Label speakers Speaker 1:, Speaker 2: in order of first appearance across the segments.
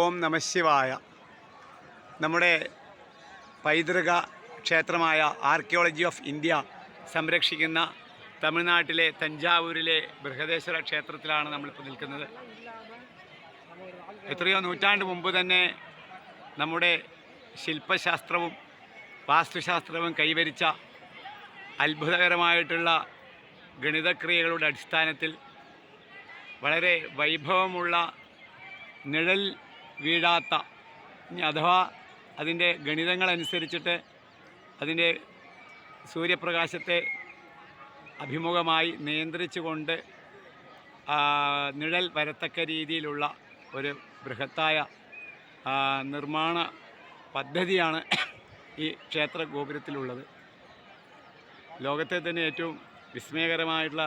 Speaker 1: ഓം നമശിവായ നമ്മുടെ പൈതൃക ക്ഷേത്രമായ archaeology of India സംരക്ഷിക്കുന്ന തമിഴ്നാട്ടിലെ തഞ്ചാവൂരിലെ ബൃഹദേശ്വര ക്ഷേത്രത്തിലാണ് നമ്മളിപ്പോൾ നിൽക്കുന്നത്. എത്രയോ നൂറ്റാണ്ട് മുമ്പ് തന്നെ നമ്മുടെ ശില്പശാസ്ത്രവും വാസ്തുശാസ്ത്രവും കൈവരിച്ച അത്ഭുതകരമായിട്ടുള്ള ഗണിതക്രിയകളുടെ അടിസ്ഥാനത്തിൽ വളരെ വൈഭവമുള്ള നിഴൽ വീഴാത്ത. ഇനി അഥവാ അതിന്റെ ഗണിതങ്ങളനുസരിച്ചിട്ട് അതിന്റെ സൂര്യപ്രകാശത്തെ അഭിമുഖമായി നിയന്ത്രിച്ചുകൊണ്ട് നിഴൽ വരത്തക്ക രീതിയിലുള്ള ഒരു ബൃഹത്തായ നിർമ്മാണ പദ്ധതിയാണ് ഈ ക്ഷേത്ര ഗോപുരത്തിലുള്ളത് ലോകത്തെ തന്നെ ഏറ്റവും വിസ്മയകരമായിട്ടുള്ള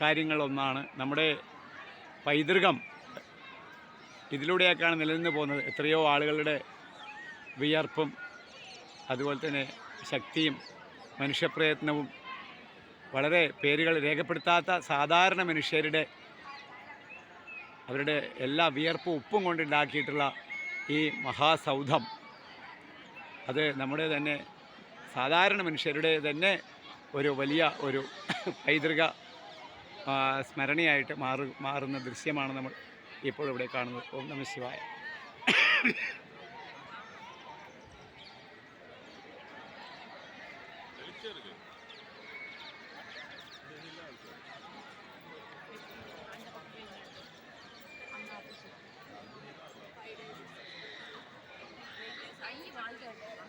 Speaker 1: കാര്യങ്ങളൊന്നാണ് നമ്മുടെ പൈതൃകം ഇതിലൂടെയൊക്കെയാണ് നിലനിന്ന് പോകുന്നത്. എത്രയോ ആളുകളുടെ വിയർപ്പും അതുപോലെ തന്നെ ശക്തിയും മനുഷ്യപ്രയത്നവും വളരെ പേരുകൾ രേഖപ്പെടുത്താത്ത സാധാരണ മനുഷ്യരുടെ അവരുടെ എല്ലാ വിയർപ്പും ഉപ്പും കൊണ്ടുണ്ടാക്കിയിട്ടുള്ള ഈ മഹാസൗധം. അത് നമ്മുടെ തന്നെ സാധാരണ മനുഷ്യരുടെ തന്നെ ഒരു വലിയ ഒരു പൈതൃക സ്മരണയായിട്ട് മാറു മാറുന്ന ദൃശ്യമാണ് നമ്മൾ ഇപ്പോൾ ഇവിടെ കാണുന്നത് ഓം നമ ശിവായ. I